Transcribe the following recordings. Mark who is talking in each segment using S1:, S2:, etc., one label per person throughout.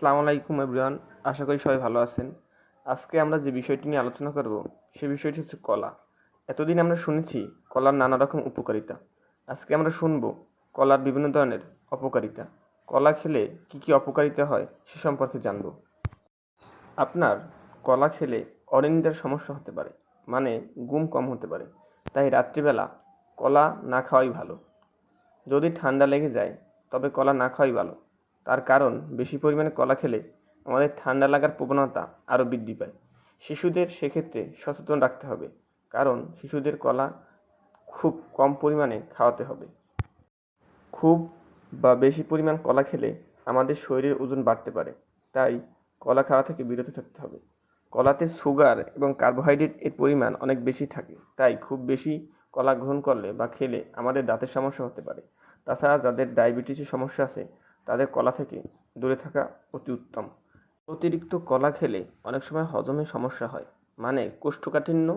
S1: আসসালামু আলাইকুম এভরিওয়ান, আশা করি সবাই ভালো আছেন। আজকে আমরা যে বিষয়টি নিয়ে আলোচনা করব, সে বিষয়টি হচ্ছে কলা। এতদিন আমরা শুনেছি কলার নানা রকম উপকারিতা। আজকে আমরা শুনব কলার বিভিন্ন ধরনের অপকারিতা। কলা খেলে কি কি অপকারিতা হয় সে সম্পর্কে জানব। আপনার কলা খেলে অনিন্দার সমস্যা হতে পারে মানে ঘুম কম হতে পারে। তাই রাত্রিবেলা কলা না খাওয়াই ভালো। যদি ঠান্ডা লেগে যায়, তবে কলা না খাওয়াই ভালো। তার কারণ, বেশি পরিমাণে কলা খেলে আমাদের ঠান্ডা লাগার প্রবণতা আরও বৃদ্ধি পায়। শিশুদের সেক্ষেত্রে সচেতন রাখতে হবে, কারণ শিশুদের কলা খুব কম পরিমাণে খাওয়াতে হবে। খুব বা বেশি পরিমাণ কলা খেলে আমাদের শরীরের ওজন বাড়তে পারে, তাই কলা খাওয়া থেকে বিরত থাকতে হবে। কলাতে সুগার এবং কার্বোহাইড্রেট এর পরিমাণ অনেক বেশি থাকে, তাই খুব বেশি কলা গ্রহণ করলে বা খেলে আমাদের দাঁতের সমস্যা হতে পারে। তাছাড়া যাদের ডায়াবেটিসের সমস্যা আছে তাদের কলা থেকে দূরে থাকা অতি উত্তম। অতিরিক্ত কলা খেলে অনেক সময় হজমের সমস্যা হয় মানে কোষ্ঠকাঠিন্য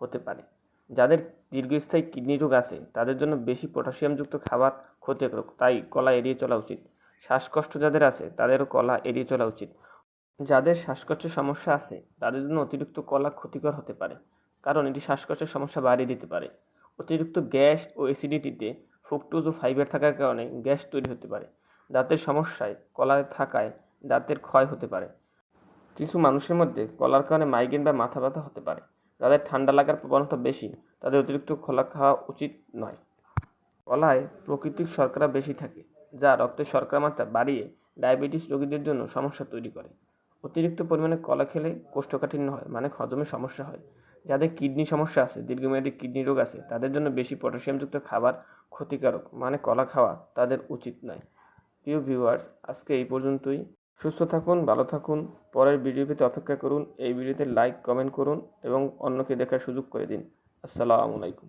S1: হতে পারে। যাদের দীর্ঘস্থায়ী কিডনি রোগ আছে, তাদের জন্য বেশি পটাশিয়ামযুক্ত খাবার ক্ষতিকারক, তাই কলা এড়িয়ে চলা উচিত। শ্বাসকষ্ট যাদের আছে, তাদেরও কলা এড়িয়ে চলা উচিত। যাদের শ্বাসকষ্টের সমস্যা আছে, তাদের জন্য অতিরিক্ত কলা ক্ষতিকর হতে পারে, কারণ এটি শ্বাসকষ্টের সমস্যা বাড়িয়ে দিতে পারে। অতিরিক্ত গ্যাস ও অ্যাসিডিটিতে ফ্রুক্টোজ ও ফাইবার থাকার কারণে গ্যাস তৈরি হতে পারে। দাঁতের সমস্যায়, কলায় থাকায় দাঁতের ক্ষয় হতে পারে। কিছু মানুষের মধ্যে কলার কারণে মাইগ্রেন বা মাথা ব্যথা হতে পারে। যাদের ঠান্ডা লাগার প্রবণতা বেশি, তাদের অতিরিক্ত কলা খাওয়া উচিত নয়। কলায় প্রাকৃতিক শর্করা বেশি থাকে, যা রক্তের শর্করা মাত্রা বাড়িয়ে ডায়াবেটিস রোগীদের জন্য সমস্যা তৈরি করে। অতিরিক্ত পরিমাণে কলা খেলে কোষ্ঠকাঠিন্য হয় মানে হজমের সমস্যা হয়। যাদের কিডনি সমস্যা আছে, দীর্ঘমেয়াদী কিডনি রোগ আছে, তাদের জন্য বেশি পটাশিয়ামযুক্ত খাবার ক্ষতিকারক মানে কলা খাওয়া তাদের উচিত নয়। প্রিয় ভিউয়ার্স, আজকে এই পর্যন্তই। সুস্থ থাকুন, ভালো থাকুন, পরের ভিডিও পেতে অপেক্ষা করুন, এই ভিডিওতে লাইক কমেন্ট করুন এবং অন্যকে দেখার সুযোগ করে দিন। আসসালামু আলাইকুম।